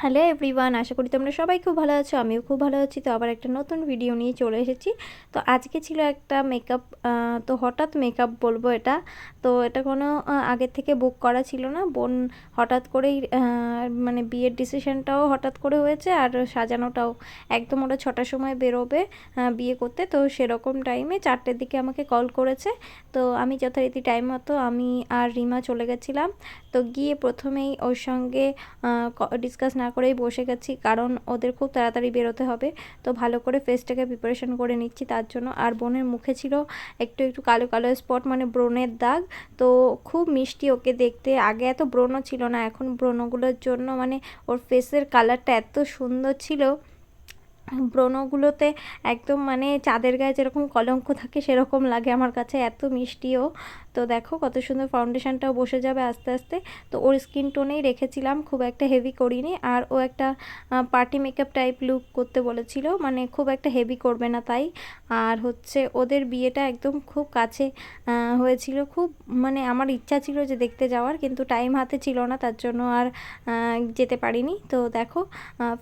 Hello everyone, আশা করি তোমরা সবাই খুব ভালো আছো, আমিও খুব ভালো আছি। তো আবার একটা নতুন ভিডিও নিয়ে চলে এসেছি। তো আজকে ছিল একটা মেকআপ তো হঠাৎ মেকআপ বলব এটা। তো এটা কোনো আগের থেকে বুক করা ছিল না। বোন হঠাৎ করেই মানে বিয়ের ডিসিশনটাও হঠাৎ করে হয়েছে আর সাজানোটাও একদম ওরা ছটার সময় বেরোবে বিয়ে করতে। তো সেরকম টাইমে চারটের দিকে আমাকে কল করেছে। তো আমি যথারীতি টাইম মতো আমি আর রিমা চলে গেছিলাম। তো গিয়ে প্রথমেই ওর সঙ্গে ডিসকাস না করেই বসে গেছি, কারণ ওদের খুব তাড়াতাড়ি বেরোতে হবে। তো ভালো করে ফেসটাকে প্রিপারেশন করে নিচ্ছি, তার জন্য। আর বোনের মুখে ছিল একটু একটু কালো কালো স্পট মানে ব্রণের দাগ। তো খুব মিষ্টি ওকে দেখতে। আগে এত ব্রণ ছিল না, এখন ব্রণগুলোর জন্য মানে ওর ফেসের কালারটা এত সুন্দর ছিল। ব্রণগুলোতে একদম মানে চাঁদের গায়ে যেরকম কলঙ্ক থাকে সেরকম লাগে আমার কাছে, এত মিষ্টিও। তো দেখো কত সুন্দর ফাউন্ডেশনটাও বসে যাবে আস্তে আস্তে। তো ওর স্কিন টোনেই রেখেছিলাম, খুব একটা হেভি করিনি। আর ও একটা পার্টি মেকআপ টাইপ লুক করতে বলেছিল মানে খুব একটা হেভি করবে না তাই। আর হচ্ছে ওদের বিয়েটা একদম খুব কাছে হয়েছিল। খুব মানে আমার ইচ্ছা ছিল যে দেখতে যাওয়ার, কিন্তু টাইম হাতে ছিল না, তার জন্য আর যেতে পারিনি। তো দেখো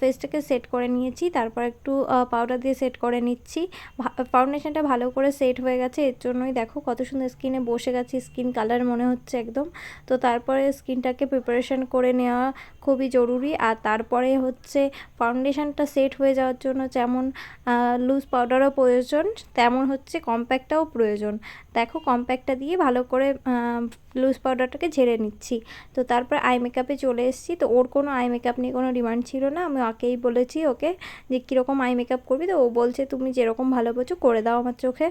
ফেসটাকে সেট করে নিয়েছি, তারপর একটু পাউডার দিয়ে সেট করে নিচ্ছি। ফাউন্ডেশনটা ভালো করে সেট হয়ে গেছে। এর জন্যই দেখো কত সুন্দর স্কিনে বসে গেছে। স্কিন কালার মনে হচ্ছে একদম। তো তারপরে স্কিনটাকে প্রিপারেশন করে নেওয়া খুবই জরুরি। আর তারপরে হচ্ছে ফাউন্ডেশনটা সেট হয়ে যাওয়ার জন্য যেমন লুজ পাউডারও প্রয়োজন, তেমন হচ্ছে কম্প্যাক্টটাও প্রয়োজন। দেখো কম্প্যাক্টটা দিয়ে ভালো করে লুজ পাউডারটাকে ঝেড়ে নিচ্ছি। তো তারপর আই মেকআপে চলে এসেছি। তো ওর কোনো আই মেকআপ নিয়ে কোনো ডিমান্ড ছিল না। আমি ওকেই বলেছি ওকে যে কীরকম আই মেকআপ করবি তো ও বলছে, তুমি যেরকম ভালো বোঝো করে দাও আমার চোখে।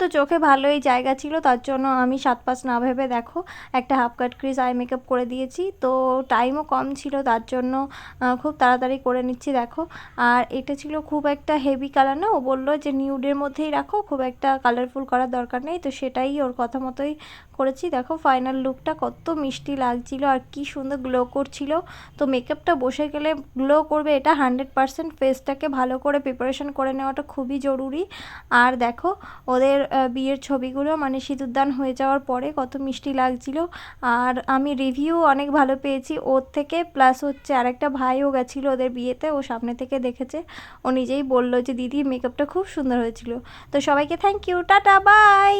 তো চোখে ভালোই জায়গা ছিল, তার জন্য আমি সাত পাঁচ না ভেবে দেখো একটা half cut crease eye makeup করে দিয়েছি। তো টাইমও কম ছিল, তার জন্য খুব তাড়াতাড়ি করে নিচ্ছি, দেখো। আর এটা ছিল খুব একটা হেভি কালার না, ও বলল যে নিউডের মধ্যেই রাখো, খুব একটা কালারফুল করার দরকার নেই। তো সেটাই ওর কথা মতোই করেছি। দেখো ফাইনাল লুকটা কত মিষ্টি লাগছিল আর কি সুন্দর গ্লো করছিল। তো মেকআপটা বসে গেলে গ্লো করবে এটা হান্ড্রেড পারসেন্ট ফেসটাকে ভালো করে প্রিপারেশন করে নেওয়াটা খুবই জরুরি। আর দেখো ওদের বিয়ের ছবিগুলো মানে সিঁদুরদান হয়ে যাওয়ার পরে কত মিষ্টি লাগছিল। আর আমি রিভিউ অনেক ভালো পেয়েছি। ওর থেকে প্লাস হচ্ছে আরেকটা ভাইও গেছিল ওদের বিয়েতে, ও সামনে থেকে দেখেছে। ও নিজেই বলল যে, দিদি মেকআপটা খুব সুন্দর হয়েছিল। তো সবাইকে থ্যাংক ইউ টাটা বাই